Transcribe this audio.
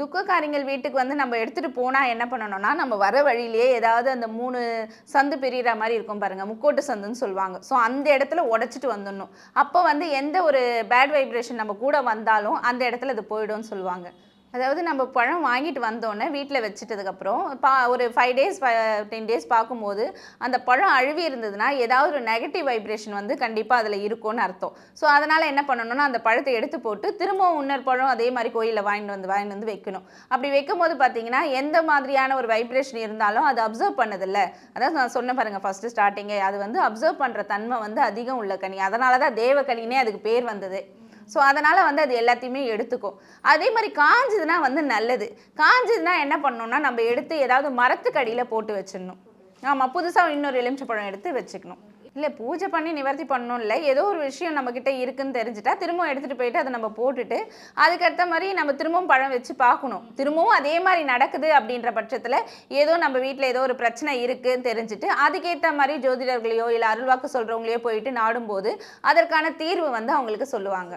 துக்கக்காரிங்கள் வீட்டுக்கு வந்து நம்ம எடுத்துகிட்டு போனால் என்ன பண்ணணும்னா நம்ம வர வழியிலேயே ஏதாவது அந்த மூணு சந்து பிரிகிற மாதிரி இருக்கும் பாருங்கள் முக்கோட்டு சந்துன்னு சொல்லுவாங்க. ஸோ அந்த இடத்துல உடச்சிட்டு வந்துடணும். அப்போ வந்து எந்த ஒரு பேட் வைப்ரேஷன் நம்ம கூட வந்தாலும் அந்த இடத்துல அது போயிடும்னு சொல்லுவாங்க. அதாவது நம்ம பழம் வாங்கிட்டு வந்தோடனே வீட்டில் வச்சுட்டதுக்கப்புறம் பா ஒரு ஃபைவ் டேஸ் டென் டேஸ் பார்க்கும்போது அந்த பழம் அழுவி இருந்ததுன்னா ஏதாவது ஒரு நெகட்டிவ் வைப்ரேஷன் வந்து கண்டிப்பாக அதில் இருக்கும்னு அர்த்தம். ஸோ அதனால் என்ன பண்ணணும்னா அந்த பழத்தை எடுத்து போட்டு திரும்பவும் இன்னொரு பழம் அதே மாதிரி கோயிலில் வாங்கிட்டு வந்து வாங்கிட்டு வந்து வைக்கணும். அப்படி வைக்கும்போது பார்த்தீங்கன்னா எந்த மாதிரியான ஒரு வைப்ரேஷன் இருந்தாலும் அது அப்சர்வ் பண்ணதில்ல. அதாவது நான் சொன்ன பாருங்கள் ஃபஸ்ட்டு ஸ்டார்டிங்கே அது வந்து அப்சர்வ் பண்ணுற தன்மை வந்து அதிகம் உள்ள கனி. அதனால தான் தேவக்கனினே அதுக்கு பேர் வந்தது. ஸோ அதனால் வந்து அது எல்லாத்தையுமே எடுத்துக்கும் அதே மாதிரி காஞ்சதுன்னா வந்து நல்லது. காஞ்சதுன்னா என்ன பண்ணணும்னா நம்ம எடுத்து ஏதாவது மரத்துக்கு அடியில் போட்டு வச்சிடணும். ஆமாம் புதுசாக இன்னொரு எலுமிச்சப்பழம் எடுத்து வச்சுக்கணும். இல்லை பூஜை பண்ணி நிவர்த்தி பண்ணணும் இல்லை ஏதோ ஒரு விஷயம் நம்மக்கிட்ட இருக்குன்னு தெரிஞ்சுட்டா திரும்பவும் எடுத்துகிட்டு போயிட்டு அதை நம்ம போட்டுட்டு அதுக்கடுத்த மாதிரி நம்ம திரும்பவும் பழம் வச்சு பார்க்கணும். திரும்பவும் அதே மாதிரி நடக்குது அப்படின்ற பட்சத்தில் ஏதோ நம்ம வீட்டில் ஏதோ ஒரு பிரச்சனை இருக்குன்னு தெரிஞ்சுட்டு அதுக்கேற்ற மாதிரி ஜோதிடர்களையோ இல்லை அருள்வாக்கு சொல்கிறவங்களையோ போயிட்டு நாடும்போது அதற்கான தீர்வு வந்து அவங்களுக்கு சொல்லுவாங்க.